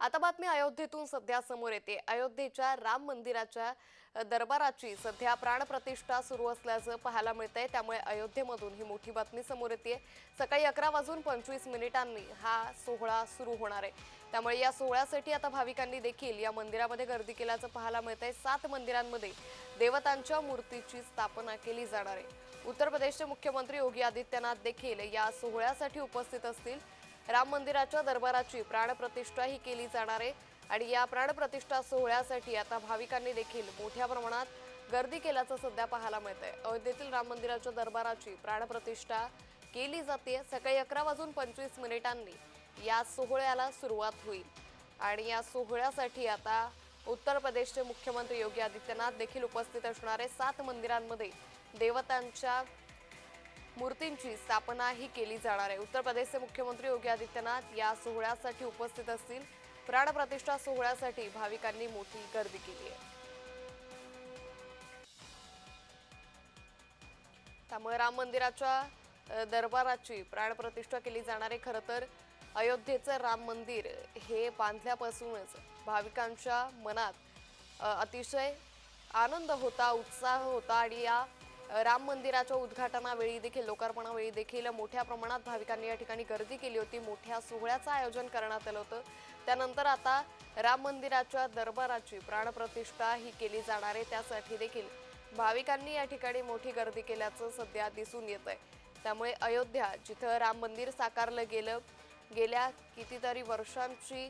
आता बातमी अयोध्येतून सध्या समोर येते. अयोध्येच्या राम मंदिराच्या दरबाराची सध्या प्राणप्रतिष्ठा सुरू असल्याचं पाहायला मिळतंय. त्यामुळे अयोध्येमधून ही मोठी बातमी समोर येते सकाळी अकरा वाजून पंचवीस मिनिटांनी हा सोहळा सुरू होणार आहे. त्यामुळे या सोहळ्यासाठी आता भाविकांनी देखील या मंदिरामध्ये गर्दी केल्याचं पाहायला मिळतंय. सात मंदिरांमध्ये देवतांच्या मूर्तीची स्थापना केली जाणार आहे. उत्तर प्रदेशचे मुख्यमंत्री योगी आदित्यनाथ देखील या सोहळ्यासाठी उपस्थित असतील. राम मंदिराच्या दरबाराची प्राणप्रतिष्ठा ही केली जाणार आहे. आणि या प्राणप्रतिष्ठा सोहळ्यासाठी आता भाविकांनी देखील मोठ्या प्रमाणात गर्दी केल्याचं सध्या पाहायला मिळतंय. अयोध्येतील राम मंदिराच्या दरबाराची प्राणप्रतिष्ठा केली जाते. सकाळी अकरा वाजून पंचवीस मिनिटांनी या सोहळ्याला सुरुवात होईल. आणि या सोहळ्यासाठी आता उत्तर प्रदेशचे मुख्यमंत्री योगी आदित्यनाथ देखील उपस्थित असणारे सात मंदिरांमध्ये देवतांच्या मूर्तींची स्थापना ही केली जाणार आहे. उत्तर प्रदेशचे मुख्यमंत्री योगी आदित्यनाथ या सोहळ्यासाठी उपस्थित असतील. प्राणप्रतिष्ठा सोहळ्यासाठी भाविकांनी मोठी गर्दी केली आहे. त्यामुळे राम मंदिराच्या दरबाराची प्राणप्रतिष्ठा केली जाणार आहे. खरं तर अयोध्येचं राम मंदिर हे बांधल्यापासूनच भाविकांच्या मनात अतिशय आनंद होता उत्साह होता आणि या राम मंदिराच्या उद्घाटनावेळी देखील लोकार्पणावेळी देखील मोठ्या प्रमाणात भाविकांनी या ठिकाणी गर्दी केली होती. मोठ्या सोहळ्याचं आयोजन करण्यात आलं होतं. त्यानंतर आता राम मंदिराच्या दरबाराची प्राणप्रतिष्ठा ही केली जाणार आहे. त्यासाठी देखील भाविकांनी या ठिकाणी मोठी गर्दी केल्याचं सध्या दिसून येत आहे त्यामुळे अयोध्या जिथं राम मंदिर साकारलं गेलं गेल्या कितीतरी वर्षांची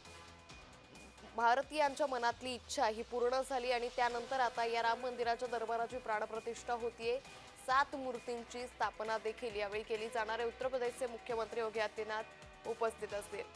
भारतीयांच्या मनातली इच्छा ही पूर्ण झाली आणि त्यानंतर आता या राम मंदिराच्या दरबाराची प्राणप्रतिष्ठा होतीये. सात मूर्तींची स्थापना देखील यावेळी केली जाणार आहे. उत्तर प्रदेशचे मुख्यमंत्री योगी आदित्यनाथ उपस्थित असतील.